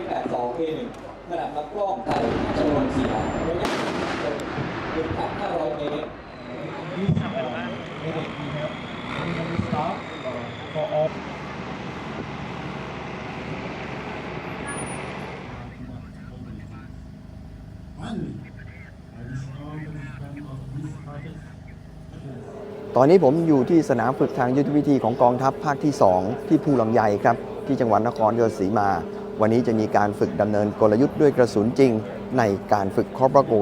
M82 A1 ขนาดลำกล้องไต่จำนวน4อันระยะ1,500 เมตร Finally, I discovered the strength of this project. ตอนนี้ผมอยู่ที่สนามฝึกทางยุทธวิธีของกองทัพภาคที่ 2 ที่ภูหลังใหญ่ครับ ที่จังหวัดนครราชสีมา วันนี้จะมีการฝึกดำเนินกลยุทธ์ด้วยกระสุนจริง ในการฝึกคอปราโก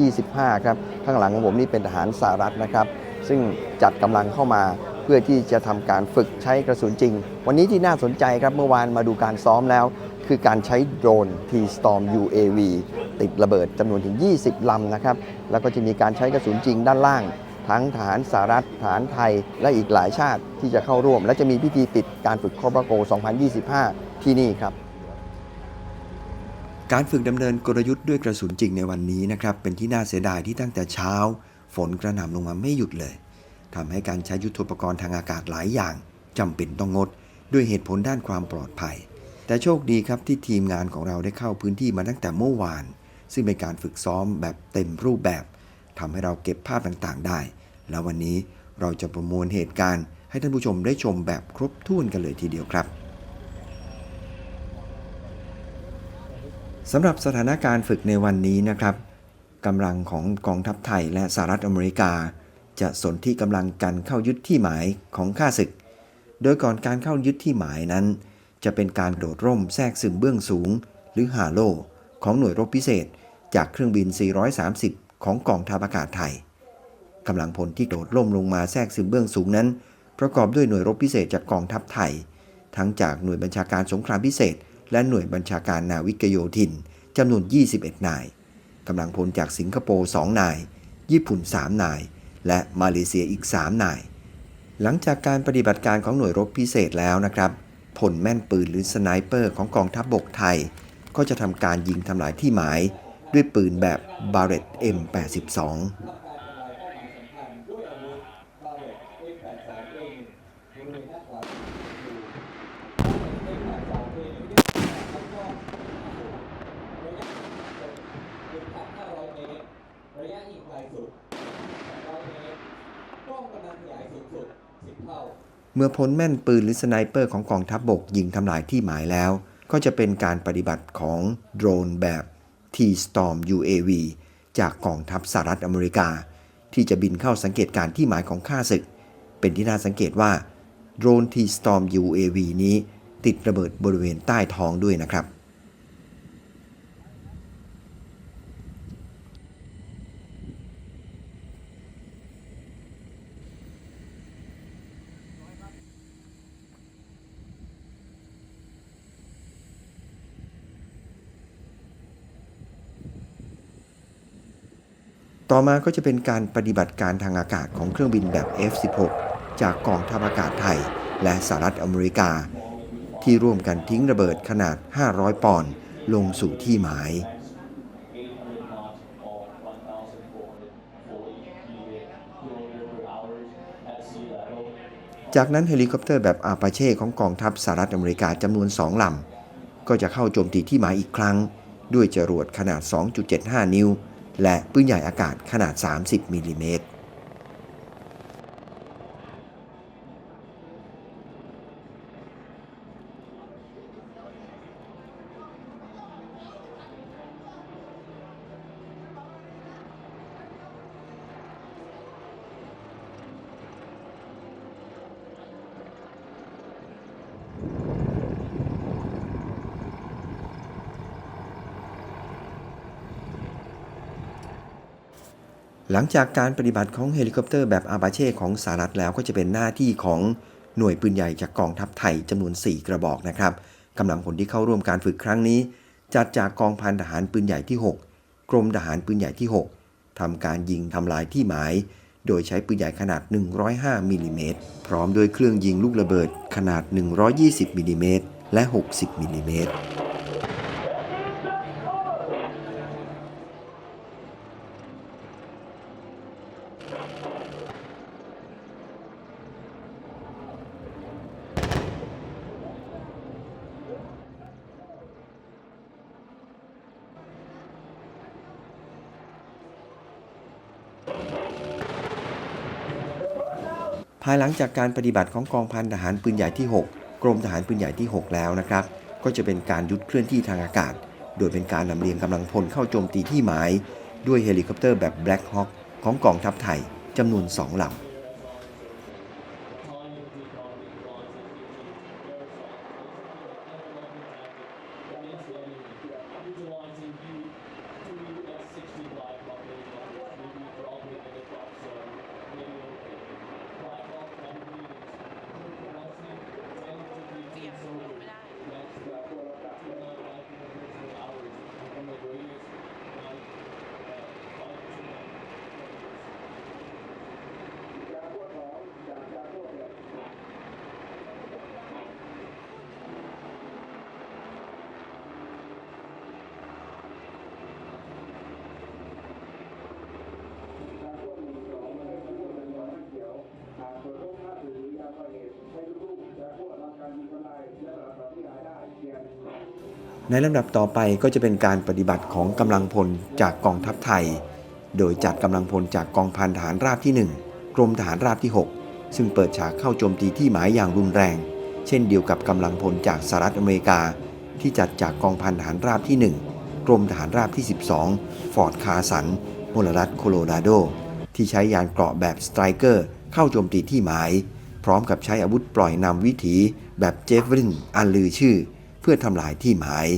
2025 ครับ ข้างหลังของผมนี่เป็นทหารสหรัฐนะครับ ซึ่งจัดกำลังเข้ามาเพื่อที่จะทำการฝึกใช้กระสุนจริง วันนี้ที่น่าสนใจครับเมื่อวานมาดูการซ้อมแล้ว คือการใช้โดรน T-Storm UAV ติดระเบิดจำนวนถึง 20ลำนะครับ แล้วก็จะมีการใช้กระสุนจริงด้านล่าง ทั้งฐานสหรัฐฐานไทย และอีกหลายชาติที่จะเข้าร่วม และจะมีพิธีปิดการฝึกคอปราโก 2025 ที่นี่ครับ การฝึกดำเนินกลยุทธ์ด้วยกระสุนจริงในวันนี้นะครับเป็นที่น่าเสียดายที่ตั้งแต่เช้า ฝนกระหน่ำลงมาไม่หยุดเลยทำให้การใช้ยุทธปกรณ์ทางอากาศหลายอย่างจำเป็นต้องงด ด้วยเหตุผลด้านความปลอดภัย แต่โชคดีครับที่ทีมงานของเราได้เข้าพื้นที่มาตั้งแต่เมื่อวาน ซึ่งเป็นการฝึกซ้อมแบบเต็มรูปแบบทำให้เราเก็บภาพต่างๆ ได้ แล้ววันนี้เราจะประมวลเหตุการณ์ ให้ท่านผู้ชมได้ชมแบบครบถ้วนกันเลยทีเดียวครับสำหรับสถานการณ์ฝึกในวันนี้นะครับกำลังของกองทัพไทยและสหรัฐอเมริกา จะสนที่กำลังกันเข้ายึดที่หมายของข้าศึก โดยก่อนการเข้ายึดที่หมายนั้น จะเป็นการโดดร่มแทรกซึมเบื้องสูง หรือฮาโล ของหน่วยรบพิเศษ จากเครื่องบิน 430 ของกองทัพอากาศไทย กำลังพลที่โดดล่มลงมาแทรกซึมเบื้องสูงนั้น ประกอบด้วยหน่วยรบพิเศษจากกองทัพไทย ทั้งจากหน่วยบัญชาการสงครามพิเศษ และหน่วยบัญชาการนาวิกโยธินจำนวน 21 นายกำลังพลจากสิงคโปร์ 2 นาย ญี่ปุ่น 3 นาย และมาเลเซียอีก 3 นาย หลังจากการปฏิบัติการของหน่วยรบพิเศษแล้วนะครับพลแม่นปืนหรือสไนเปอร์ของกองทัพบบกไทย ก็จะทำการยิงทำลายที่หมาย ด้วยปืนแบบ b a r r e t t M82 เมื่อพ้นแม่นปืนหรือสไนเปอร์ของกองทัพบบกยิงทำลายที่หมายแล้ว ก็จะเป็นการปฏิบัติของโดรนแบบ T-Storm UAV จากกองทัพสหรัฐอเมริกา ที่จะบินเข้าสังเกตการณ์ที่หมายของข้าศึก เป็นที่น่าสังเกตว่าโดรน T-Storm UAV นี้ติดระเบิดบริเวณใต้ท้องด้วยนะครับ ต่อมาก็จะเป็นการปฏิบัติการทางอากาศของเครื่องบินแบบ F-16 จากกองทัพอากาศไทย และสหรัฐอเมริกา ที่ร่วมกันทิ้งระเบิดขนาด 500 ปอนด์ลงสู่ที่หมาย จากนั้นเฮลิคอปเตอร์แบบอาปาเช่ของกองทัพสหรัฐอเมริกาจำนวน2ลำก็จะเข้าโจมตีที่หมายอีกครั้ง ด้วยจรวดขนาด 2.75 นิ้ว และปืนใหญ่อากาศขนาด 30มิลลิเมตร หลังจากการปฏิบัติของเฮลิคอปเตอร์แบบอาบาเช่ของสหรัฐแล้วก็จะเป็นหน้าที่ของหน่วยปืนใหญ่จากกองทัพไทยจำนวน 4 กระบอกนะครับกำลังพลที่เข้าร่วมการฝึกครั้งนี้ จัดจากกองพันทหารปืนใหญ่ที่ 6 กรมทหารปืนใหญ่ที่ 6ทำการยิงทำลายที่หมาย โดยใช้ปืนใหญ่ขนาด 105มิลลิเมตรพร้อมด้วยเครื่องยิงลูกระเบิดขนาด 120มิลลิเมตรและ 60มิลลิเมตร ลังจากการปฏิบัติของกองพันทหารปืนใหญ่ที่ 6 กรมทหารปืนใหญ่ที่ 6 แล้วนะครับ ก็จะเป็นการยุดเคลื่อนที่ทางอากาศ โดยเป็นการลำเลียงกำลังพลเข้าโจมตีที่หมาย ด้วยเฮลิคอปเตอร์แบบ Black Hawk ของกองทัพไทยจำนวน 2ลำ Thank. ในลำดับต่อไปก็จะเป็นการปฏิบัติของกำลังพลจากกองทัพไทย โดยจัดกำลังพลจากกองพันทหารราบที่ 1 กรมทหารราบที่ 6 ซึ่งเปิดฉากเข้าโจมตีที่หมายอย่างรุนแรง เช่นเดียวกับกำลังพลจากสหรัฐอเมริกา ที่จัดจากกองพันทหารราบที่ 1 กรมทหารราบที่ 12 ฟอร์ดคาสันมลรัฐโคโลราโด ที่ใช้ยานเกราะแบบสไตรเกอร์เข้าโจมตีที่หมาย พร้อมกับใช้อาวุธปล่อยนำวิถีแบบเจฟรินอันลือชื่อ พื่อทำลายที่หมาย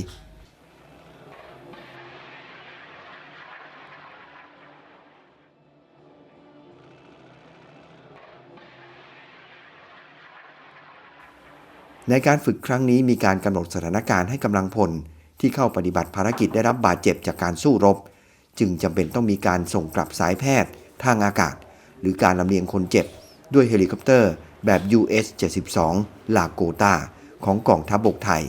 ในการฝึกครั้งนี้มีการกำหนดสถานการณ์ให้กำลังพลที่เข้าปฏิบัติภารกิจได้รับบาดเจ็บจากการสู้รบ จึงจำเป็นต้องมีการส่งกลับสายแพทย์ ทางอากาศ หรือการลำเลียงคนเจ็บ ด้วยเฮลิคอปเตอร์แบบ US-72 ลาโกตาของกองทัพบบกไทย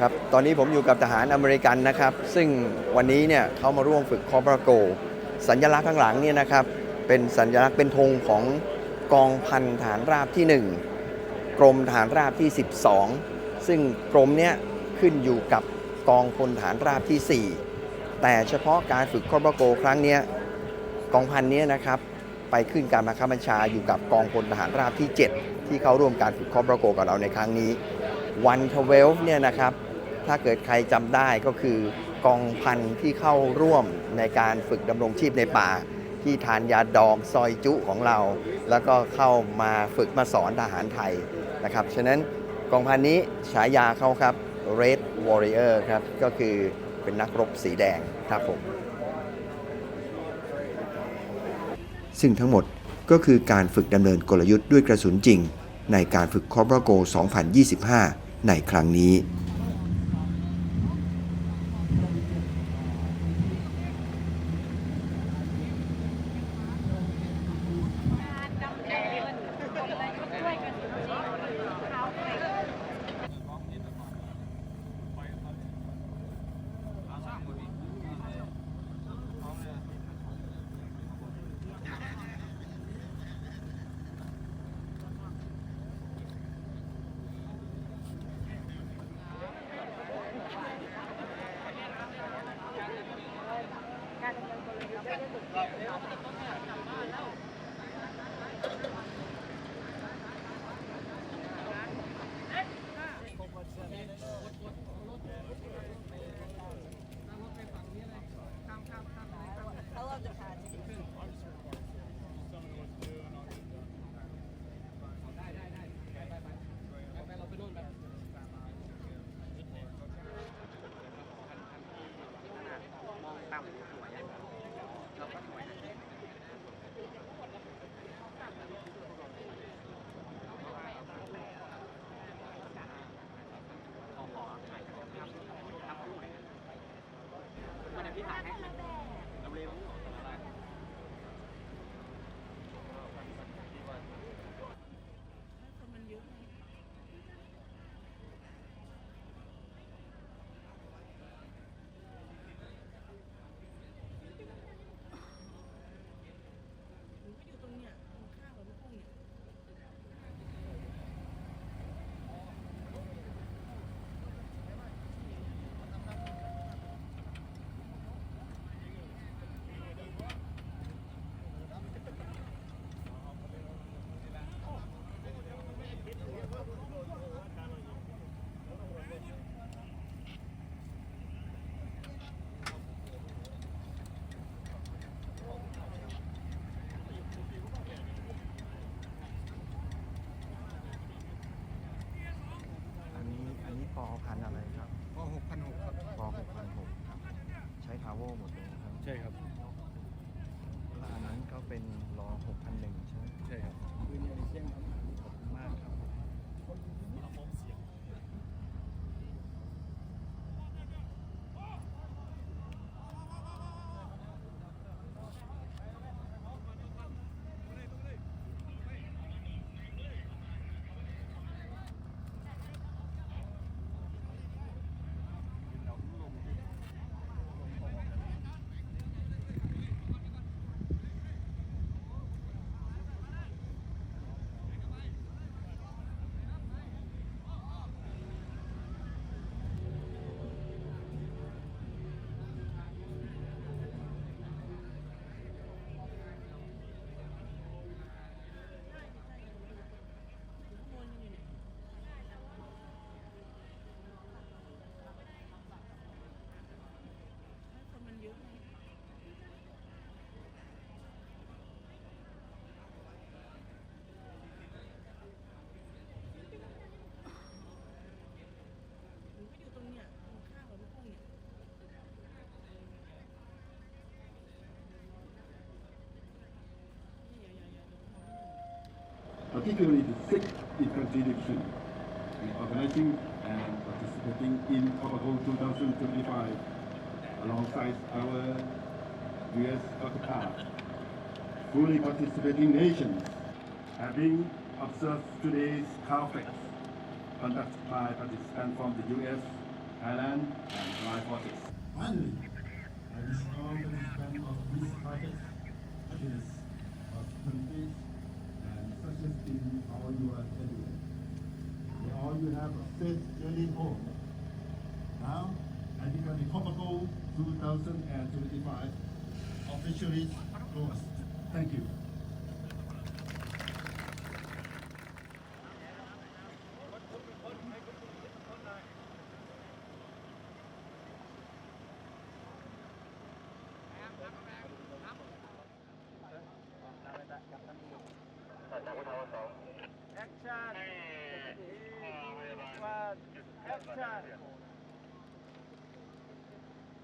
ครับ ตอนนี้ผมอยู่กับทหารอเมริกันนะครับ ซึ่งวันนี้เนี่ยเขามาร่วมฝึกคอปราโก สัญลักษณ์ข้างหลังเนี่ยนะครับ เป็นสัญลักษณ์เป็นธงของกองพันฐานราบที่ 1 กรมฐานราบที่ 12 ซึ่งกรมเนี้ยขึ้นอยู่กับกองพลฐานราบที่ 4 แต่เฉพาะการฝึกคอปราโกครั้งเนี้ยกองพันเนี้ยนะครับไปขึ้นการบังคับบัญชาอยู่กับกองพลทหารราบที่ 7 ที่เข้าร่วมการฝึกคอปราโกกับเราในครั้งนี้วันทเวลเนี่ยนะครับ ถ้าเกิดใครจำได้ก็คือกองพันที่เข้าร่วมในการฝึกดำรงชีพในป่า ที่ทานยาดองซอยจุของเรา แล้วก็เข้ามาฝึกมาสอนทหารไทยนะครับฉะนั้นกองพันนี้ฉายาเขาครับ Red Warrior ครับก็คือเป็นนักรบสีแดงครับผมซึ่งทั้งหมดก็คือการฝึกดำเนินกลยุทธ์ด้วยกระสุนจริง ในการฝึกคอ b ราโก 2025 ในครั้งนี้ เป็นรอ6,001ใช่ไหมใช่ครับคือเนี่ยเชียงครับ particularly the sick contradiction in organizing and participating in Protocol 2025 alongside our U.S. counterparts, fully participating nations, having observed today's conflict conducted by participants from the U.S., Thailand, and July forces. Finally, I wish all participants of this CALFEX, is of countries 16, all you are telling all you have a faith journey home. Now, I become the Copaco 2025 officially closed. Thank you.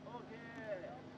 Okay.